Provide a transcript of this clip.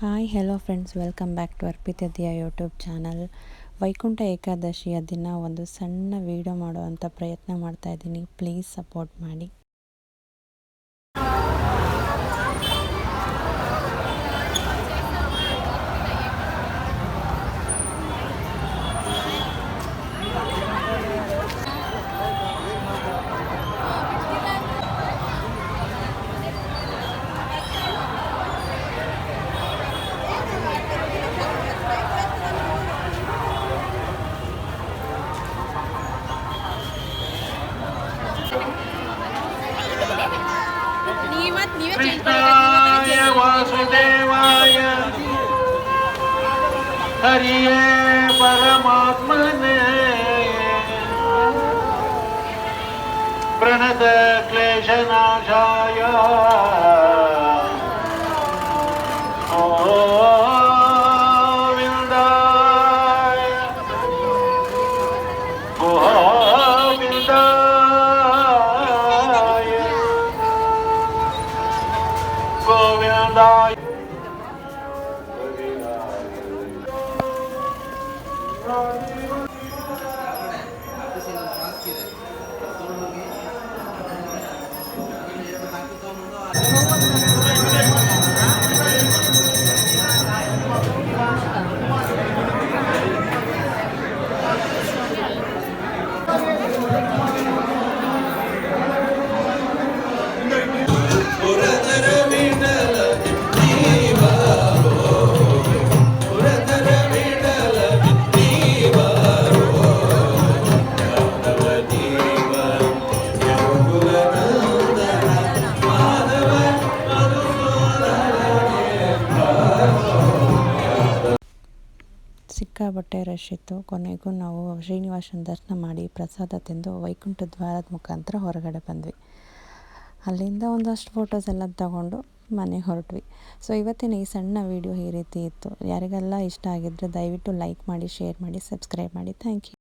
Hi hello friends welcome back to ಅರ್ಪಿತದಿಯ YouTube channel Vaikuntha ಏಕಾದಶಿಯ ದಿನ ಒಂದು ಸಣ್ಣ ವೀಡಿಯೋ ಮಾಡುವಂಥ ಪ್ರಯತ್ನ ಮಾಡ್ತಾ ಇದ್ದೀನಿ. ಪ್ಲೀಸ್ ಸಪೋರ್ಟ್ ಮಾಡಿ. कृष्णाय वासुदेवाय हरिये परमात्मने प्रणत क्लेशनाशाय ஆழ்ந்தாய் ಸಿಕ್ಕಾಬಟ್ಟೆ ರಶ್ ಇತ್ತು. ಕೊನೆಗೂ ನಾವು ಶ್ರೀನಿವಾಸನ ದರ್ಶನ ಮಾಡಿ ಪ್ರಸಾದ ತಿಂದು ವೈಕುಂಠ ದ್ವಾರದ ಮುಖಾಂತರ ಹೊರಗಡೆ ಬಂದ್ವಿ. ಅಲ್ಲಿಂದ ಒಂದಷ್ಟು ಫೋಟೋಸ್ ಎಲ್ಲ ತಗೊಂಡು ಮನೆಗೆ ಹೊರಟ್ವಿ. ಸೊ ಇವತ್ತಿನ ಈ ಸಣ್ಣ ವಿಡಿಯೋ ಈ ರೀತಿ ಇತ್ತು. ಯಾರಿಗೆಲ್ಲ ಇಷ್ಟ ಆಗಿದ್ದರೆ ದಯವಿಟ್ಟು ಲೈಕ್ ಮಾಡಿ ಶೇರ್ ಮಾಡಿ ಸಬ್ಸ್ಕ್ರೈಬ್ ಮಾಡಿ. Thank you